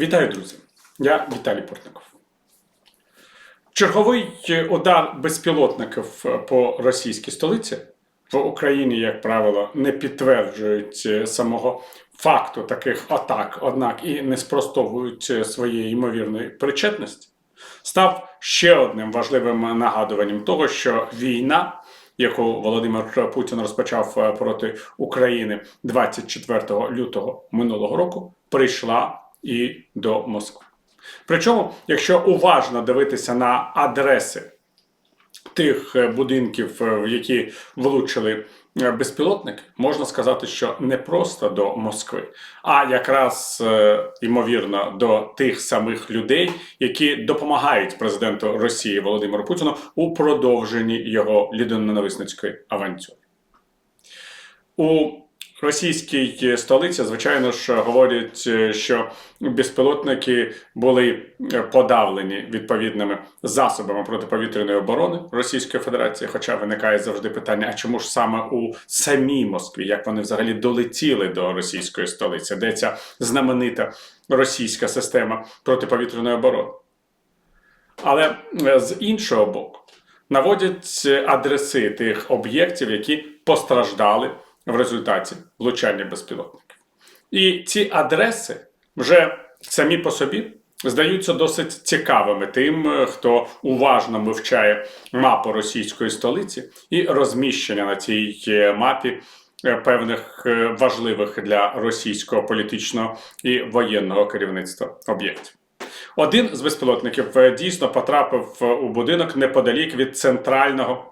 Вітаю, друзі! Я Віталій Портников. Черговий удар безпілотників по російській столиці в Україні, як правило, не підтверджують самого факту таких атак, однак і не спростовують своєї ймовірної причетності, став ще одним важливим нагадуванням того, що війна, яку Володимир Путін розпочав проти України 24 лютого минулого року, прийшла і до Москви. Причому, якщо уважно дивитися на адреси тих е, будинків, е, в які влучили е, безпілотники, можна сказати, що не просто до Москви, а якраз е, ймовірно до тих самих людей, які допомагають президенту Росії Володимиру Путіну у продовженні його людиноненависницької авантюри. У російській столиці, звичайно ж, говорять, е, що безпілотники були е, подавлені відповідними засобами протиповітряної оборони Російської Федерації. Хоча виникає завжди питання: а чому ж саме у самій Москві, як вони взагалі долетіли до російської столиці, де ця знаменита російська система протиповітряної оборони? Але е, з іншого боку, наводять адреси тих об'єктів, які постраждали в результаті влучання безпілотників. І ці адреси вже самі по собі здаються досить цікавими тим, хто уважно вивчає мапу російської столиці і розміщення на цій е, мапі е, певних е, важливих для російського політичного і воєнного керівництва об'єктів. Один з безпілотників дійсно потрапив у будинок неподалік від центрального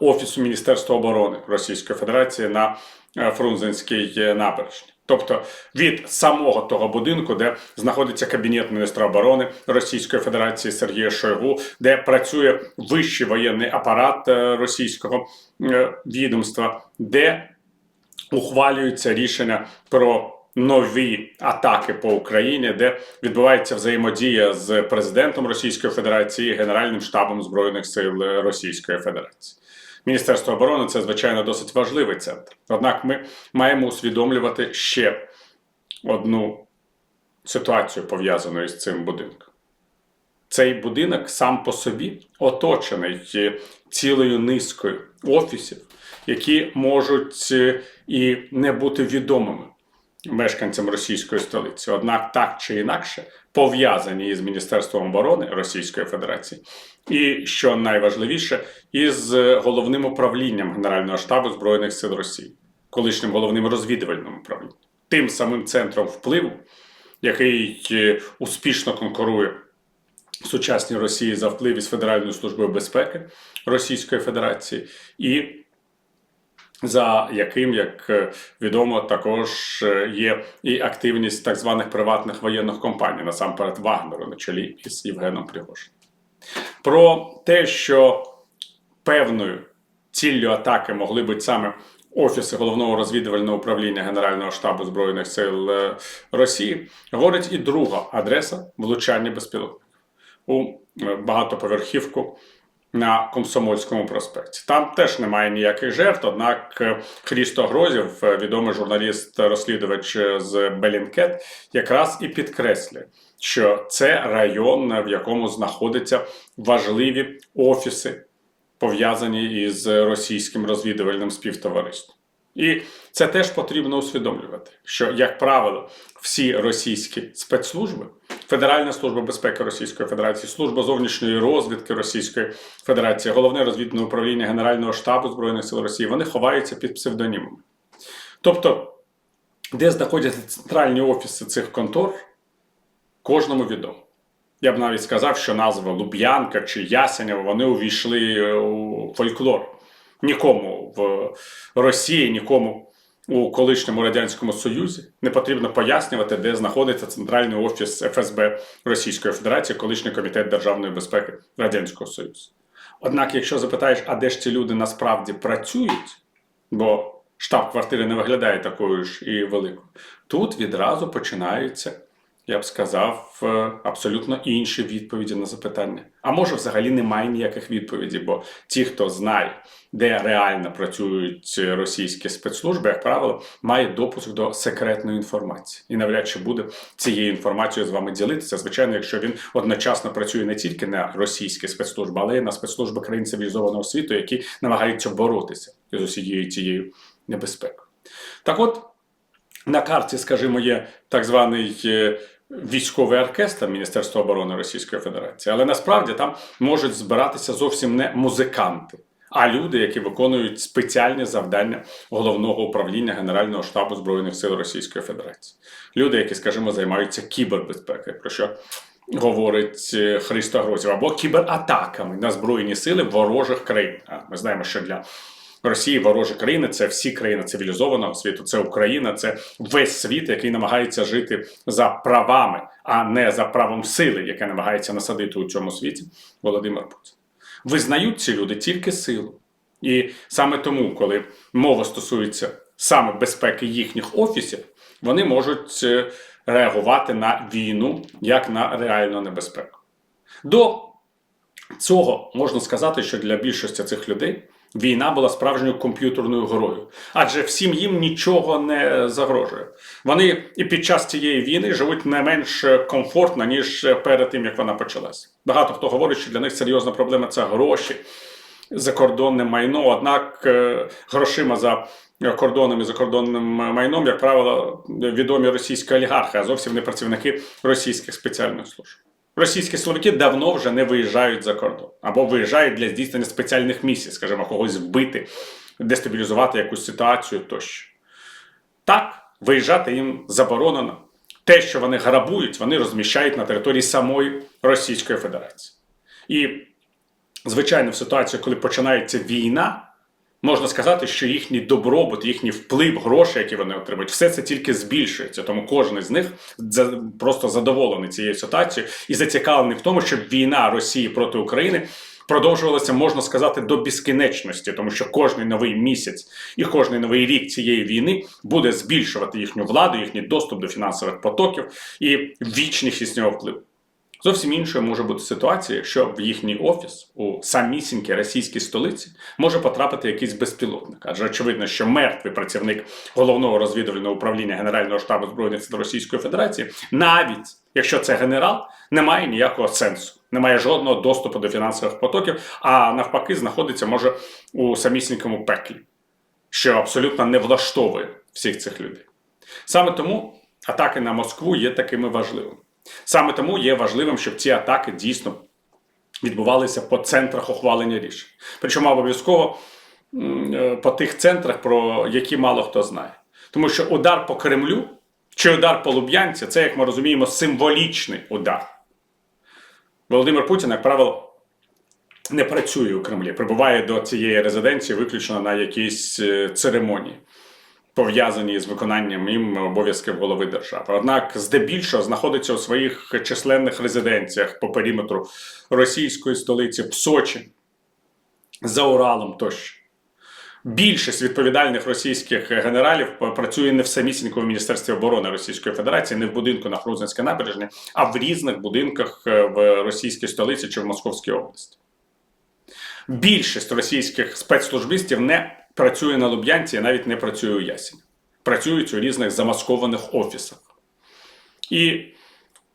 офісу Міністерства оборони Російської Федерації на е, Фрунзенській е, набережні. Тобто від самого того будинку, де знаходиться кабінет міністра оборони Російської Федерації Сергія Шойгу, де працює вищий воєнний апарат е, російського відомства, де ухвалюються рішення про нові атаки по Україні, де відбувається взаємодія з президентом Російської Федерації і Генеральним штабом збройних сил Російської Федерації. Міністерство оборони це звичайно досить важливий центр. Однак ми маємо усвідомлювати ще одну ситуацію пов'язану з цим будинком. Цей будинок сам по собі оточений е, цілою низкою офісів, які можуть е, і не бути відомими мешканцям російської столиці, однак так чи інакше пов'язані із Міністерством оборони Російської Федерації, і що найважливіше, із головним управлінням Генерального штабу Збройних сил Росії, колишнім головним розвідувальним управлінням, тим самим центром впливу, який е, успішно конкурує в сучасній Росії за вплив із Федеральною службою безпеки Російської Федерації і за яким, як е, відомо, також е, є і активність так званих приватних воєнних компаній, насамперед Вагнеру на чолі із Євгеном Пригожиним. Про те, що певною ціллю атаки могли бути саме офіси головного розвідувального управління Генерального штабу Збройних сил е, Росії, говорить і друга адреса влучання безпілотників у багатоповерхівку на Комсомольському проспекті. Там теж немає ніяких жертв. Однак е, Хрісто Грозів, е, відомий журналіст-розслідувач з Белінкет, якраз і підкреслює, що це район, в якому знаходяться важливі офіси, пов'язані із російським розвідувальним співтовариством. І це теж потрібно усвідомлювати, що, як правило, всі російські спецслужби, Федеральна служба безпеки Російської Федерації, служба зовнішньої розвідки Російської Федерації, головне розвідне управління Генерального штабу Збройних сил Росії, вони ховаються під псевдонімами. Тобто, де знаходяться центральні офіси цих контор, кожному відомо. Я б навіть сказав, що назва Луб'янка чи Ясенєва вони увійшли у фольклор. Нікому в Росії, нікому у колишньому радянському Союзі не потрібно пояснювати, де знаходиться центральний офіс ФСБ Російської Федерації, колишній комітет державної безпеки Радянського Союзу. Однак, якщо запитаєш, а де ж ці люди насправді працюють, бо штаб квартири не виглядає такою ж і великою, тут відразу починаються я б сказав, е, абсолютно інші відповіді на запитання. А може, взагалі немає ніяких відповідей, бо ті, хто знає, де реально працюють російські спецслужби, як правило, має допуск до секретної інформації і навряд чи буде цією інформацією з вами ділитися. Звичайно, якщо він одночасно працює не тільки на російські спецслужби, але й на спецслужби країн цивілізованого світу, які намагаються боротися з усією цією небезпекою. Так от. На карті, скажімо, є так званий е, військовий оркестр Міністерства оборони Російської Федерації, але насправді там можуть збиратися зовсім не музиканти, а люди, які виконують спеціальні завдання головного управління Генерального штабу Збройних сил Російської Федерації. Люди, які, скажімо, займаються кібербезпекою, про що говорить е, Христо Грозів, або кібератаками на збройні сили ворожих країн. Ми знаємо, що для Росії ворожі країни це всі країни цивілізованого світу, це Україна, це весь світ, який намагається жити за правами, а не за правом сили, яке намагається насадити у цьому світі Володимир Путін. Визнають ці люди тільки силу. І саме тому, коли мова стосується саме безпеки їхніх офісів, вони можуть е, реагувати на війну як на реальну небезпеку. До цього можна сказати, що для більшості цих людей війна була справжньою комп'ютерною грою, адже всім їм нічого не загрожує. Вони і під час цієї війни живуть не менш комфортно, ніж перед тим, як вона почалась. Багато хто говорить, що для них серйозна проблема це гроші, закордонне майно. Однак е, грошима за кордоном і закордонним майном, як правило, відомі російські олігархи, а зовсім не працівники російських спеціальних служб. Російські силовики давно вже не виїжджають за кордон або виїжджають для здійснення спеціальних місій, скажімо, когось вбити, дестабілізувати якусь ситуацію тощо. Так, виїжджати їм заборонено. Те, що вони грабують, вони розміщають на території самої Російської Федерації. І, звичайно, в ситуації, коли починається війна, можна сказати, що їхній добробут, їхній вплив, гроші, які вони отримують, все це тільки збільшується. Тому кожен з них просто задоволений цією ситуацією і зацікавлений в тому, щоб війна Росії проти України. Продовжувалося, можна сказати, до безкінечності, тому що кожний новий місяць і кожний новий рік цієї війни буде збільшувати їхню владу, їхній доступ до фінансових потоків і вічність їхнього впливу. Зовсім іншою може бути ситуація, якщо в їхній офіс у самісінькій російській столиці може потрапити якийсь безпілотник. Адже очевидно, що мертвий працівник головного розвідувального управління Генерального штабу збройних сил Російської Федерації, навіть якщо це генерал, не має ніякого сенсу, не має жодного доступу до фінансових потоків, а навпаки, знаходиться може у самісінькому пеклі, що абсолютно не влаштовує всіх цих людей. Саме тому атаки на Москву є такими важливими. Саме тому є важливим, щоб ці атаки дійсно відбувалися по центрах ухвалення рішень. Причому обов'язково е, по тих центрах, про які мало хто знає. Тому що удар по Кремлю чи удар по Луб'янці це, як ми розуміємо, символічний удар. Володимир Путін, як правило, не працює у Кремлі, прибуває до цієї резиденції виключно на якісь е, церемонії пов'язані з виконанням їм обов'язків голови держави. Однак, здебільшого знаходиться у своїх численних резиденціях по периметру російської столиці в Сочі, за Уралом тощо. Більшість відповідальних російських генералів працює не в самісінькому міністерстві оборони Російської Федерації, не в будинку на Грузинській набережні, а в різних будинках е, в російській столиці чи в Московській області. Більшість російських спецслужбістів не працює на Луб'янці, і навіть не працює у Ясіні. Працюють у різних замаскованих офісах. І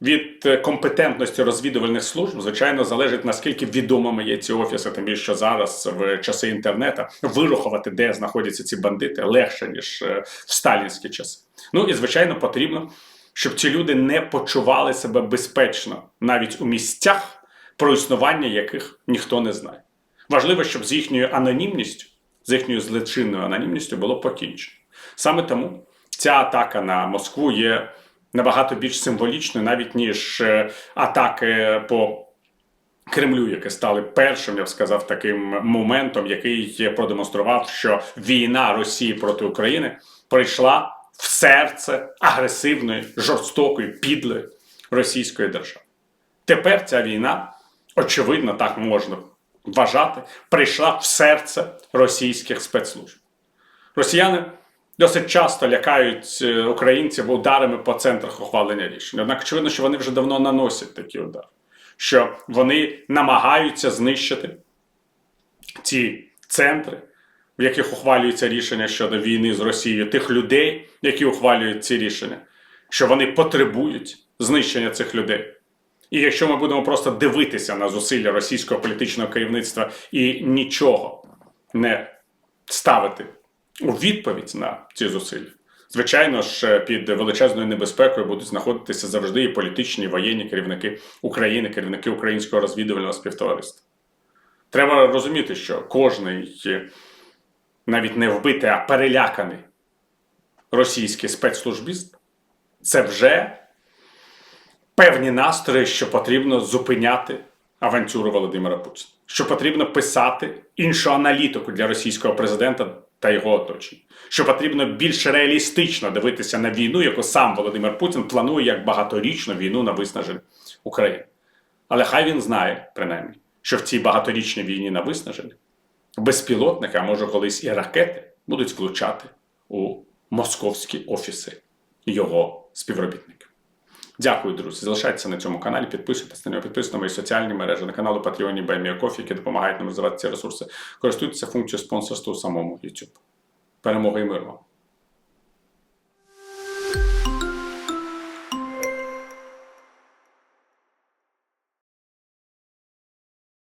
від е, компетентності розвідувальних служб, звичайно, залежить наскільки відомими є ці офіси, тим більше що зараз в часи інтернету вирахувати, де знаходяться ці бандити, легше ніж е, в сталінські часи. Ну і звичайно, потрібно, щоб ці люди не почували себе безпечно навіть у місцях, про існування яких ніхто не знає. Важливо, щоб з їхньою анонімністю, з їхньою злочинною анонімністю було покінчено. Саме тому ця атака на Москву є набагато більш символічною, навіть ніж е, атаки по Кремлю, які стали першим, я б сказав, таким моментом, який продемонстрував, що війна Росії проти України прийшла в серце агресивної, жорстокої, підлої російської держави. Тепер ця війна, очевидно, так можна вважати, прийшла в серце російських спецслужб. Росіяни досить часто лякають е, українців ударами по центрах ухвалення рішень. Однак очевидно, що вони вже давно наносять такі удари, що вони намагаються знищити ці центри, в яких ухвалюються рішення щодо війни з Росією, тих людей, які ухвалюють ці рішення, що вони потребують знищення цих людей. І якщо ми будемо просто дивитися на зусилля російського політичного керівництва і нічого не ставити у відповідь на ці зусилля, звичайно ж, під величезною небезпекою будуть знаходитися завжди і політичні, і воєнні керівники України, керівники українського розвідувального співтовариства. Треба розуміти, що кожний, е, навіть не вбитий, а переляканий російський спецслужбіст це вже певні настрої, що потрібно зупиняти авантюру Володимира Путіна, що потрібно писати іншу аналітику для російського президента та його оточення, що потрібно більш реалістично дивитися на війну, яку сам Володимир Путін планує як багаторічну війну на виснаження України. Але хай він знає, принаймні, що в цій багаторічній війні на виснаження безпілотники, а може колись і ракети, будуть влучати у московські офіси його співробітників. Дякую, друзі. Залишайтеся на цьому каналі, підписуйтесь на нього, підписуйтесь на мої соціальні мережі, на каналу Patreon BuyMeACoffee, які допомагають нам розвивати ці ресурси. Користуйтеся функцією спонсорства самому YouTube. Перемоги і миру!